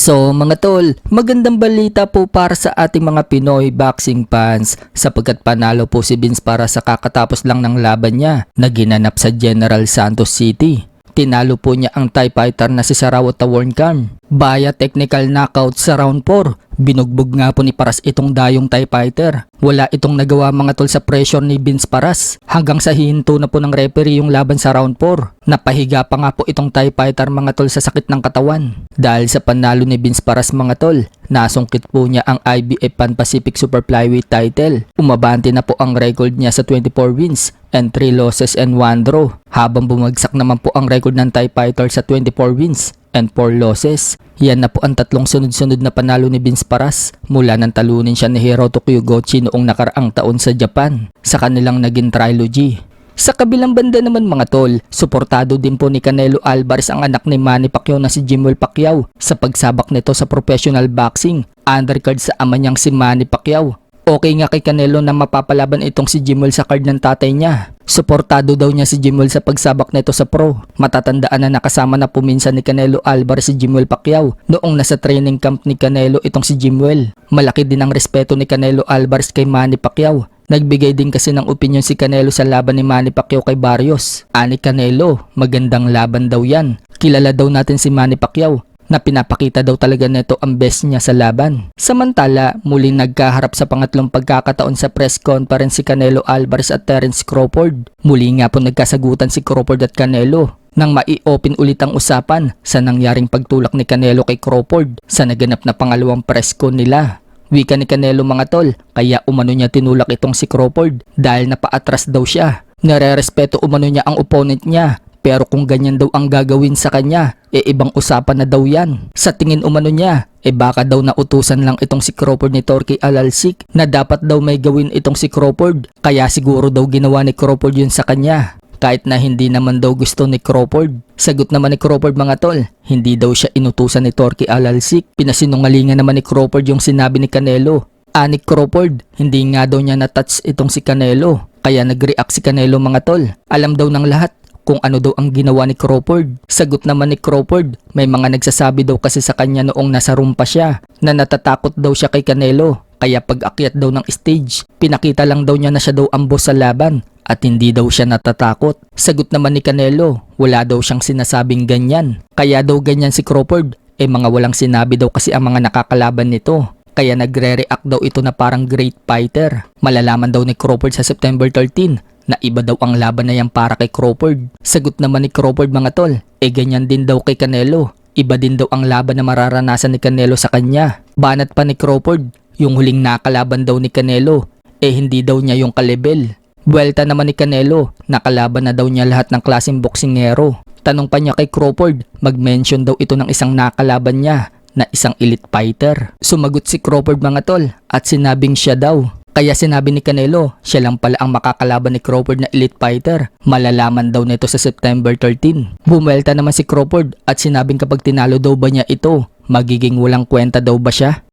So mga tol, magandang balita po para sa ating mga Pinoy boxing fans. Sapagkat panalo po si Vince para sa kakatapos lang ng laban niya na ginanap sa General Santos City. Tinalo po niya ang Thai fighter na si Sarawat Tawarnkan via technical knockout sa round 4. Binugbog nga po ni Paras itong dayong Thai fighter. Wala itong nagawa mga tol sa pressure ni Vince Paras hanggang sa hihinto na po ng referee yung laban sa round 4. Napahiga pa nga po itong Thai fighter mga tol sa sakit ng katawan. Dahil sa panalo ni Vince Paras mga tol, nasungkit po niya ang IBF Pan Pacific Super Flyweight title. Umabante na po ang record niya sa 24 wins and 3 losses and 1 draw. Habang bumagsak naman po ang record ng Thai fighter sa 24 wins and 4 losses. Yan na po ang tatlong sunod-sunod na panalo ni Vince Paras mula nang talunin siya ni Hiroto Kyugochi noong nakaraang taon sa Japan sa kanilang naging trilogy. Sa kabilang banda naman mga tol, suportado din po ni Canelo Alvarez ang anak ni Manny Pacquiao na si Jimwell Pacquiao sa pagsabak nito sa professional boxing, undercard sa ama niyang si Manny Pacquiao. Okay nga kay Canelo na mapapalaban itong si Jimwell sa card ng tatay niya. Suportado daw niya si Jimwell sa pagsabak nito sa pro. Matatandaan na nakasama na po minsan ni Canelo Alvarez si Jimwell Pacquiao noong nasa training camp ni Canelo itong si Jimwell. Malaki din ang respeto ni Canelo Alvarez kay Manny Pacquiao. Nagbigay din kasi ng opinion si Canelo sa laban ni Manny Pacquiao kay Barrios. Ani Canelo, magandang laban daw yan. Kilala daw natin si Manny Pacquiao na pinapakita daw talaga nito ang best niya sa laban. Samantala, muling nagkaharap sa pangatlong pagkakataon sa press conference si Canelo Alvarez at Terence Crawford. Muli nga po nagkasagutan si Crawford at Canelo nang mai-open ulit ang usapan sa nangyaring pagtulak ni Canelo kay Crawford sa naganap na pangalawang press con nila. Wika ni Canelo mga tol, kaya umano niya tinulak itong si Crawford dahil napaatras daw siya. Nare-respeto umano niya ang opponent niya pero kung ganyan daw ang gagawin sa kanya, e ibang usapan na daw yan. Sa tingin umano niya, e baka daw nautusan lang itong si Crawford ni Torquay Alalsik na dapat daw may gawin itong si Crawford. Kaya siguro daw ginawa ni Crawford yun sa kanya. Kahit na hindi naman daw gusto ni Crawford. Sagot naman ni Crawford mga tol, hindi daw siya inutusan ni Torquay Alalsik. Pinasinungalingan naman ni Crawford yung sinabi ni Canelo. Anik Crawford, hindi nga daw niya na-touch itong si Canelo. Kaya nag-react si Canelo mga tol. Alam daw ng lahat kung ano daw ang ginawa ni Crawford. Sagot naman ni Crawford, may mga nagsasabi daw kasi sa kanya noong nasa room pa siya na natatakot daw siya kay Canelo. Kaya pag akyat daw ng stage, pinakita lang daw niya na siya daw ang boss sa laban at hindi daw siya natatakot. Sagot naman ni Canelo, wala daw siyang sinasabing ganyan. Kaya daw ganyan si Crawford, eh mga walang sinabi daw kasi ang mga nakakalaban nito. Kaya nagre-react daw ito na parang great fighter. Malalaman daw ni Crawford sa September 13 na iba daw ang laban na yan para kay Crawford. Sagot naman ni Crawford mga tol, eh ganyan din daw kay Canelo. Iba din daw ang laban na mararanasan ni Canelo sa kanya. Banat pa ni Crawford, yung huling nakalaban daw ni Canelo, eh hindi daw niya yung kalebel. Buwelta naman ni Canelo, nakalaban na daw niya lahat ng klaseng boksingero. Tanong pa niya kay Crawford, mag-mention daw ito ng isang nakalaban niya na isang elite fighter. Sumagot si Crawford mga tol at sinabing siya daw. Kaya sinabi ni Canelo, siya lang pala ang makakalaban ni Crawford na elite fighter. Malalaman daw nito sa September 13. Bumwelta naman si Crawford at sinabing kapag tinalo daw ba niya ito, magiging walang kwenta daw ba siya?